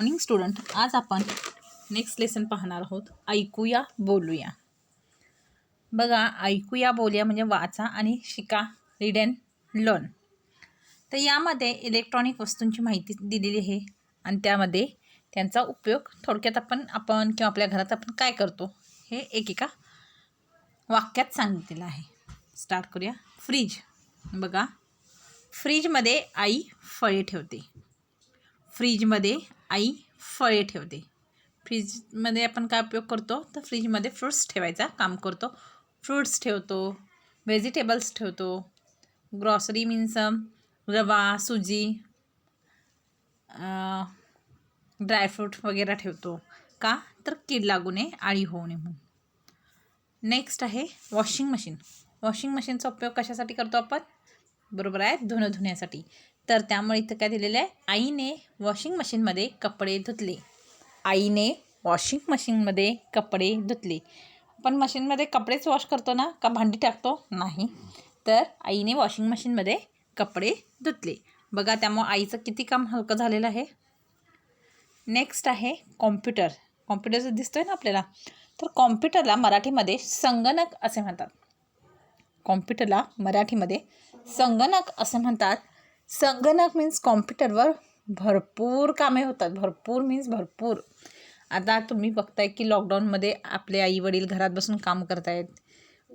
Morning student आज आपण next lesson पाहणार आहोत. ऐकूया बोलूया. बघा ऐकूया बोलूया म्हणजे वाचा आणि शिका. रीड अँड लर्न तर यामध्ये इलेक्ट्रॉनिक वस्तूंची माहिती दिलेली आहे आणि त्यामध्ये त्यांचा उपयोग थोडक्यात आपण आपण किंवा आपल्या घरात आपण काय करतो हे एकेका वाक्यात सांगितलेलं आहे. स्टार्ट करूया. फ्रीज बघा. फ्रीजमध्ये आई फळे ठेवते. फ्रीजमध्ये आई फळे ठेवते. फ्रीजमध्ये आपण काय उपयोग करतो? तर फ्रीजमध्ये फ्रूट्स ठेवायचा काम करतो. फ्रूट्स ठेवतो व्हेजिटेबल्स ठेवतो ग्रॉसरी मीन्स रवा सुजी ड्रायफ्रूट वगैरे ठेवतो. का? तर कीड लागू नये आळी होऊ नये म्हणून. नेक्स्ट आहे वॉशिंग मशीन. वॉशिंग मशीनचा उपयोग कशासाठी करतो आपण? बरोबर आहे धुणं धुण्यासाठी. तर त्यामुळे इथं काय दिलेलं आहे? आईने वॉशिंग मशीनमध्ये कपडे धुतले. आईने वॉशिंग मशीनमध्ये कपडे धुतले. पण मशीनमध्ये कपडेच वॉश करतो ना? का भांडी टाकतो? नाही. तर आईने वॉशिंग मशीनमध्ये कपडे धुतले. बघा त्यामुळं आईचं किती काम हलकं झालेलं आहे. नेक्स्ट आहे कॉम्प्युटर कॉम्प्युटर दिसतोय ना आपल्याला तर कॉम्प्युटरला मराठीमध्ये संगणक असे म्हणतात. कॉम्प्युटरला मराठीमध्ये संगणक असे म्हणतात. संगणक मीन्स कॉम्प्युटरवर भरपूर कामे होतात. भरपूर मीन्स भरपूर. आता तुम्ही बघताय की लॉकडाऊनमध्ये आपले आई वडील घरात बसून काम करतायत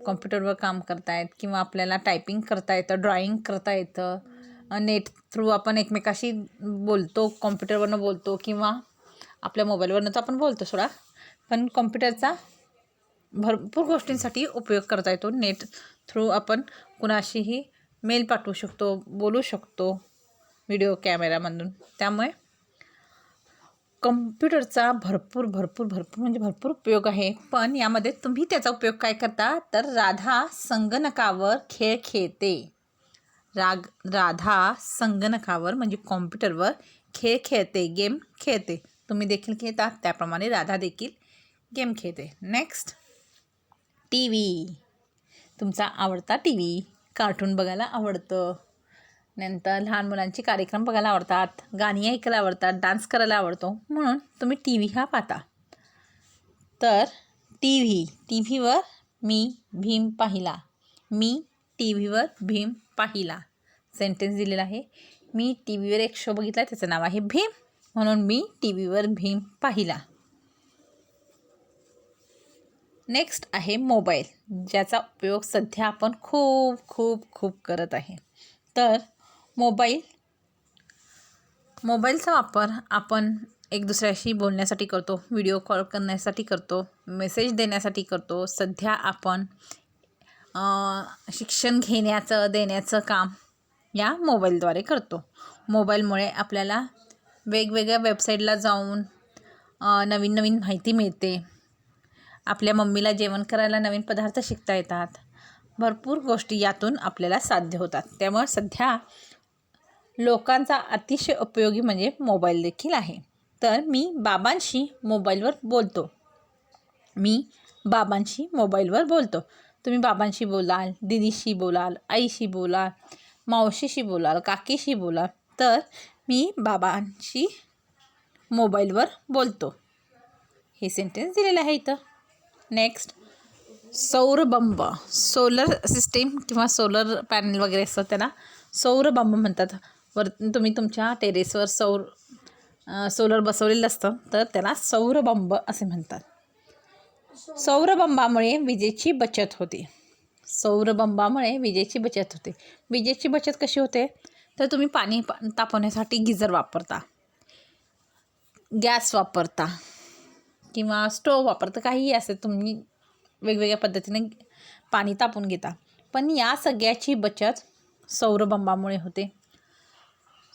कॉम्प्युटरवर काम करतायत किंवा आपल्याला टायपिंग करता येतं ड्रॉइंग करता येतं नेट थ्रू आपण एकमेकाशी बोलतो कॉम्प्युटरवरनं बोलतो किंवा आपल्या मोबाईलवरनं तर आपण बोलतो सोडा. पण कॉम्प्युटरचा भरपूर गोष्टींसाठी उपयोग करता येतो. नेट थ्रू आपण कुणाशीही मेल पाठवू शकतो बोलू शकतो व्हिडिओ कॅमेरामधून त्यामुळे कम्प्युटरचा भरपूर भरपूर भरपूर म्हणजे भरपूर उपयोग आहे. पण यामध्ये तुम्ही त्याचा उपयोग काय करता? तर राधा संगणकावर खेळ खेळते. राग राधा संगणकावर म्हणजे कॉम्प्युटरवर खेळ खेळते गेम खेळते. तुम्ही देखील खेळता त्याप्रमाणे राधा देखील गेम खेळते. नेक्स्ट टी व्ही तुमचा आवडता टी व्ही कार्टून बघायला आवडतं. नंतर लहान मुलांचे कार्यक्रम बघायला आवडतात. गाणी ऐकायला आवडतात. डान्स करायला आवडतो. म्हणून तुम्ही टी व्ही हा पाहता. तर टी व्ही टी व्हीवर मी भीम पाहिला. मी टी व्हीवर भीम पाहिला. सेंटेन्स दिलेला आहे. मी टी व्हीवर एक शो बघितला त्याचं नाव आहे भीम. म्हणून मी टी व्हीवर भीम पाहिला. नेक्स्ट आहे मोबाईल ज्याचा उपयोग सध्या आपण खूप खूप खूप करत आहे. तर मोबाईल मोबाईलचा वापर आपण एक दुसऱ्याशी बोलण्यासाठी करतो व्हिडिओ कॉल करण्यासाठी करतो मेसेज देण्यासाठी करतो. सध्या आपण शिक्षण घेण्याचं देण्याचं काम या मोबाईलद्वारे करतो. मोबाईलमुळे आपल्याला वेगवेगळ्या वेबसाईटला जाऊन नवीन नवीन माहिती मिळते. आपल्या मम्मीला जेवण करायला नवीन पदार्थ शिकता येतात. भरपूर गोष्टी यातून आपल्याला साध्य होतात. त्यामुळे सध्या लोकांचा अतिशय उपयोगी म्हणजे मोबाईल देखील आहे. तर मी बाबांशी मोबाईलवर बोलतो. मी बाबांशी मोबाईलवर बोलतो. तुम्ही बाबांशी बोलाल दिदीशी बोलाल आईशी बोलाल मावशीशी बोलाल काकीशी बोलाल तर मी बाबांशी मोबाईलवर बोलतो. हे सेंटेन्स दिलेलं आहे इथं. नेक्स्ट सौरबंब सोलर सिस्टीम किंवा सोलर पॅनल वगैरे असतं त्याला. सौरबंब म्हणतात. वर तुम्ही तुमच्या टेरेसवर सौर सोलर बसवलेलं असतं तर त्याला सौरबंब असे म्हणतात. सौरबंबामुळे विजेची बचत होते. सौरबंबामुळे विजेची बचत होते. विजेची बचत कशी होते? तर तुम्ही पाणी तापवण्यासाठी गिझर वापरता. गॅस वापरता. किंवा स्टोव वापरता काहीही असेल तुम्ही वेगवेगळ्या पद्धतीने पाणी तापून घेता. पण या सगळ्याची बचत सौरबंबामुळे होते.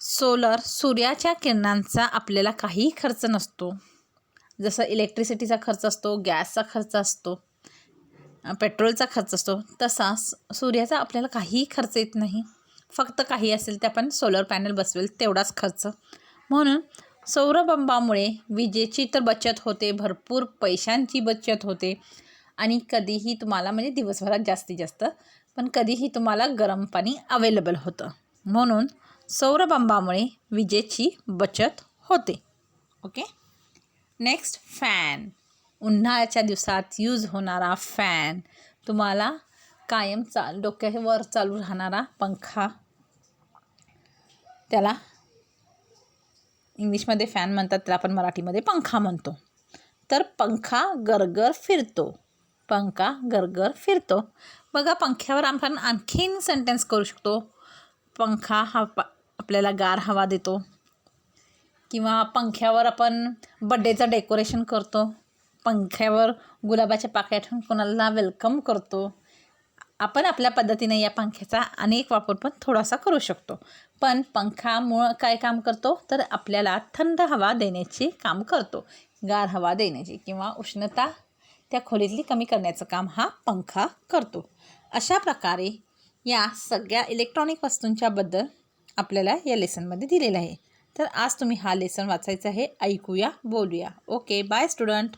सोलर सूर्याच्या किरणांचा आपल्याला काही खर्च नसतो. जसं इलेक्ट्रिसिटीचा खर्च असतो गॅसचा खर्च असतो पेट्रोलचा खर्च असतो तसा सूर्याचा आपल्याला काहीही खर्च येत नाही. फक्त काही असेल ते आपण सोलर पॅनल बसवेल तेवढाच खर्च. म्हणून सौरबंबामुळे विजेची तर बचत होते भरपूर पैशांची बचत होते. आणि कधीही तुम्हाला म्हणजे दिवसभरात जास्तीत जास्त पण कधीही तुम्हाला गरम पाणी अवेलेबल होतं. म्हणून सौरबंबामुळे विजेची बचत होते. ओके? नेक्स्ट फॅन उन्हाळ्याच्या दिवसात यूज होणारा फॅन तुम्हाला कायम चाल डोक्यावर चालू राहणारा पंखा. त्याला इंग्लिशमध्ये फॅन म्हणतात त्याला आपण मराठीमध्ये पंखा म्हणतो. तर पंखा गरगर फिरतो. पंखा गरगर फिरतो. बघा पंख्यावर आपण आणखीन सेंटेन्स करू शकतो. पंखा हा प आपल्याला गार हवा देतो. किंवा पंख्यावर आपण बड्डेचं डेकोरेशन करतो. पंख्यावर गुलाबाच्या पाकळ्या ठेवून कोणाला वेलकम करतो. आपण आपल्या पद्धतीने या पंख्याचा अनेक वापर पण थोडासा करू शकतो. पण पंखा मुळं काय काम करतो? तर आपल्याला थंड हवा देण्याचे काम करतो. गार हवा देण्याची किंवा उष्णता त्या खोलीतली कमी करण्याचं काम हा पंखा करतो. अशा प्रकारे या सगळ्या इलेक्ट्रॉनिक वस्तूंच्याबद्दल आपल्याला या लेसनमध्ये दिलेलं आहे. तर आज तुम्ही हा लेसन वाचायचा आहे. ऐकूया बोलूया. Okay by student